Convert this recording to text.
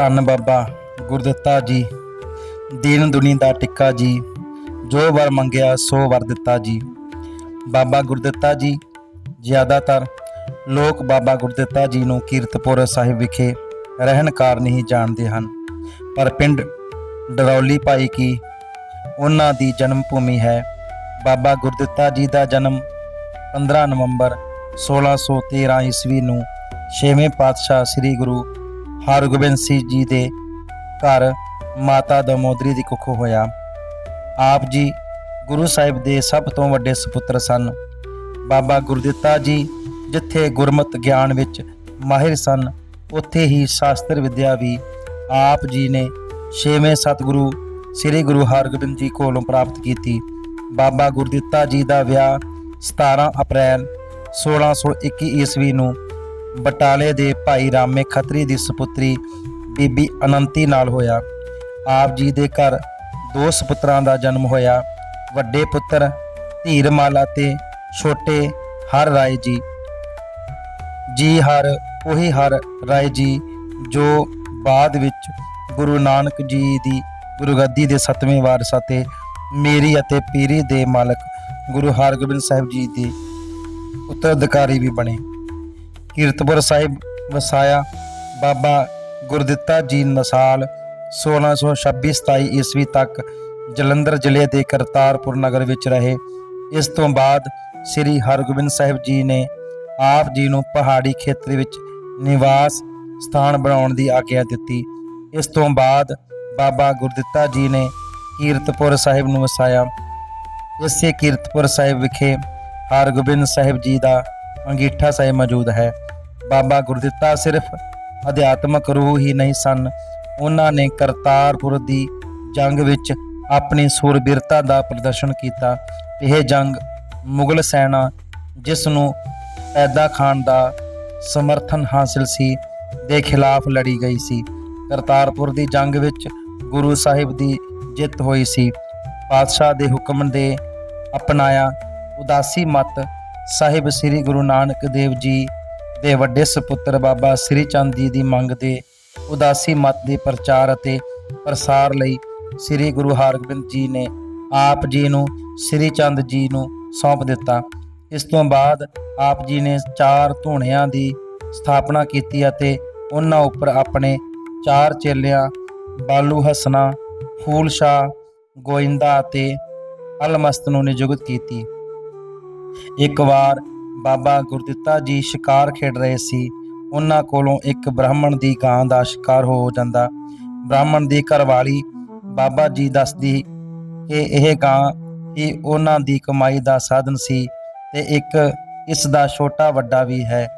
ਧੰਨ ਬਾਬਾ ਗੁਰਦਿੱਤਾ ਜੀ, ਦੀਨ ਦੁਨੀ ਦਾ ਟਿੱਕਾ ਜੀ, ਜੋ ਵਰ ਮੰਗਿਆ ਸੋ ਵਰ ਦਿੱਤਾ ਜੀ। ਬਾਬਾ ਗੁਰਦਿੱਤਾ ਜੀ, ਜ਼ਿਆਦਾਤਰ ਲੋਕ ਬਾਬਾ ਗੁਰਦਿੱਤਾ ਜੀ ਨੂੰ ਕੀਰਤਪੁਰ ਸਾਹਿਬ ਵਿਖੇ ਰਹਿਣ ਕਾਰਨ ਹੀ ਜਾਣਦੇ ਹਨ। ਪਰ ਪਿੰਡ ਡਰੌਲੀ ਭਾਈ ਕੀ ਉਹਨਾਂ ਦੀ ਜਨਮ ਭੂਮੀ ਹੈ। ਬਾਬਾ ਗੁਰਦਿੱਤਾ ਜੀ ਦਾ ਜਨਮ 15 ਨਵੰਬਰ 1613 ਈਸਵੀ ਨੂੰ ਛੇਵੇਂ ਪਾਤਸ਼ਾਹ ਸ੍ਰੀ ਗੁਰੂ ਹਰਗੋਬਿੰਦ ਸਿੰਘ ਜੀ ਦੇ ਘਰ ਮਾਤਾ ਦਮੋਦਰੀ ਦੀ ਕੁੱਖੋਂ ਹੋਇਆ। ਆਪ ਜੀ ਗੁਰੂ ਸਾਹਿਬ ਦੇ ਸਭ ਤੋਂ ਵੱਡੇ ਸੁਪੁੱਤਰ ਸਨ। ਬਾਬਾ ਗੁਰਦਿੱਤਾ ਜੀ ਜਿੱਥੇ ਗੁਰਮਤ ਗਿਆਨ ਵਿੱਚ ਮਾਹਿਰ ਸਨ, ਉੱਥੇ ਹੀ ਸ਼ਾਸਤਰ ਵਿਦਿਆ ਵੀ ਆਪ ਜੀ ਨੇ ਛੇਵੇਂ ਸਤਿਗੁਰੂ ਸ੍ਰੀ ਗੁਰੂ ਹਰਗੋਬਿੰਦ ਜੀ ਕੋਲੋਂ ਪ੍ਰਾਪਤ ਕੀਤੀ। ਬਾਬਾ ਗੁਰਦਿੱਤਾ ਜੀ ਦਾ ਵਿਆਹ 17 ਅਪ੍ਰੈਲ 1621 ਈਸਵੀ ਨੂੰ ਬਟਾਲੇ ਦੇ ਭਾਈ ਰਾਮੇ ਖੱਤਰੀ ਦੀ ਸੁਪੁੱਤਰੀ ਬੀਬੀ ਅਨੰਤੀ ਨਾਲ ਹੋਇਆ। ਆਪ ਜੀ ਦੇ ਘਰ ਦੋ ਸੁਪੁੱਤਰਾਂ ਦਾ ਜਨਮ ਹੋਇਆ। ਵੱਡੇ ਪੁੱਤਰ ਧੀਰਮਾਲਾ ਤੇ ਛੋਟੇ ਹਰ ਰਾਏ ਜੀ। ਜੀ ਹਰ, ਉਹੀ ਹਰ ਰਾਏ ਜੀ ਜੋ ਬਾਅਦ ਵਿੱਚ ਗੁਰੂ ਨਾਨਕ ਜੀ ਦੀ ਗੁਰਗੱਦੀ ਦੇ ਸੱਤਵੇਂ ਵਾਰਸ ਅਤੇ ਮੇਰੀ ਅਤੇ ਪੀਰੀ ਦੇ ਮਾਲਕ ਗੁਰੂ ਹਰਗੋਬਿੰਦ ਸਾਹਿਬ ਜੀ ਦੇ ਉੱਤਰਾਧਿਕਾਰੀ ਵੀ ਬਣੇ। ਕੀਰਤਪੁਰ ਸਾਹਿਬ ਵਸਾਇਆ। ਬਾਬਾ ਗੁਰਦਿੱਤਾ ਜੀ ਨਸਾਲ 1626-27 ਈਸਵੀ ਤੱਕ ਜਲੰਧਰ ਜ਼ਿਲ੍ਹੇ ਦੇ ਕਰਤਾਰਪੁਰ ਨਗਰ ਵਿੱਚ ਰਹੇ। ਇਸ ਤੋਂ ਬਾਅਦ ਸ੍ਰੀ ਹਰਗੋਬਿੰਦ ਸਾਹਿਬ ਜੀ ਨੇ ਆਪ ਜੀ ਨੂੰ ਪਹਾੜੀ ਖੇਤਰ ਵਿੱਚ ਨਿਵਾਸ ਸਥਾਨ ਬਣਾਉਣ ਦੀ ਆਗਿਆ ਦਿੱਤੀ। ਇਸ ਤੋਂ ਬਾਅਦ ਬਾਬਾ ਗੁਰਦਿੱਤਾ ਜੀ ਨੇ ਕੀਰਤਪੁਰ ਸਾਹਿਬ ਨੂੰ ਵਸਾਇਆ। ਇਸੇ ਕੀਰਤਪੁਰ ਸਾਹਿਬ ਵਿਖੇ ਹਰਗੋਬਿੰਦ ਸਾਹਿਬ ਜੀ ਦਾ ਅੰਗੀਠਾ ਸਾਹਿਬ ਮੌਜੂਦ ਹੈ। ਬਾਬਾ ਗੁਰਦਿੱਤਾ ਸਿਰਫ ਅਧਿਆਤਮਕ ਰੂਹ ਹੀ ਨਹੀਂ ਸਨ। ਉਹਨਾਂ ਨੇ ਕਰਤਾਰਪੁਰ ਦੀ ਜੰਗ ਵਿੱਚ ਆਪਣੀ ਸੂਰਬੀਰਤਾ ਦਾ ਪ੍ਰਦਰਸ਼ਨ ਕੀਤਾ। ਇਹ ਜੰਗ ਮੁਗਲ ਸੈਨਾ, ਜਿਸ ਨੂੰ ਐਦਾ ਖਾਨ ਦਾ ਸਮਰਥਨ ਹਾਸਲ ਸੀ, ਦੇ ਖਿਲਾਫ ਲੜੀ ਗਈ ਸੀ। ਕਰਤਾਰਪੁਰ ਦੀ ਜੰਗ ਵਿੱਚ ਗੁਰੂ ਸਾਹਿਬ ਦੀ ਜਿੱਤ ਹੋਈ ਸੀ। ਪਾਤਸ਼ਾਹ ਦੇ ਹੁਕਮ ਦੇ ਅਪਣਾਇਆ ਉਦਾਸੀ ਮਤ ਸਾਹਿਬ ਸ੍ਰੀ ਗੁਰੂ ਨਾਨਕ ਦੇਵ ਜੀ ਦੇ ਵੱਡੇ ਸੁਪੁੱਤਰ ਬਾਬਾ ਸ੍ਰੀ ਚੰਦ ਜੀ ਦੀ ਮੰਗ ਦੇ ਉਦਾਸੀ ਮਤ ਦੇ ਪ੍ਰਚਾਰ ਅਤੇ ਪ੍ਰਸਾਰ ਲਈ ਸ੍ਰੀ ਗੁਰੂ ਹਰਗੋਬਿੰਦ ਜੀ ਨੇ ਆਪ ਜੀ ਨੂੰ ਸ੍ਰੀ ਚੰਦ ਜੀ ਨੂੰ ਸੌਂਪ ਦਿੱਤਾ। ਇਸ ਤੋਂ ਬਾਅਦ ਆਪ ਜੀ ਨੇ ਚਾਰ ਧੂਣਿਆਂ ਦੀ ਸਥਾਪਨਾ ਕੀਤੀ ਅਤੇ ਉਹਨਾਂ ਉੱਪਰ ਆਪਣੇ ਚਾਰ ਚੇਲਿਆਂ ਬਾਲੂ ਹਸਨਾ, ਫੂਲ ਸ਼ਾਹ, ਗੋਇੰਦਾ ਅਤੇ ਅਲਮਸਤ ਨੂੰ ਨਿਯੁਕਤ ਕੀਤੀ। ਇੱਕ ਵਾਰ ਬਾਬਾ ਗੁਰਦਿੱਤਾ ਜੀ ਸ਼ਿਕਾਰ ਖੇਡ ਰਹੇ ਸੀ। ਉਹਨਾਂ ਕੋਲੋਂ ਇੱਕ ਬ੍ਰਾਹਮਣ ਦੀ ਗਾਂ ਦਾ ਸ਼ਿਕਾਰ ਹੋ ਜਾਂਦਾ। ਬ੍ਰਾਹਮਣ ਦੀ ਘਰਵਾਲੀ ਬਾਬਾ ਜੀ ਦੱਸਦੀ ਕਿ ਇਹ ਗਾਂ ਹੀ ਉਹਨਾਂ ਦੀ ਕਮਾਈ ਦਾ ਸਾਧਨ ਸੀ ਤੇ ਇੱਕ ਇਸ ਦਾ ਛੋਟਾ ਵੱਡਾ ਵੀ ਹੈ।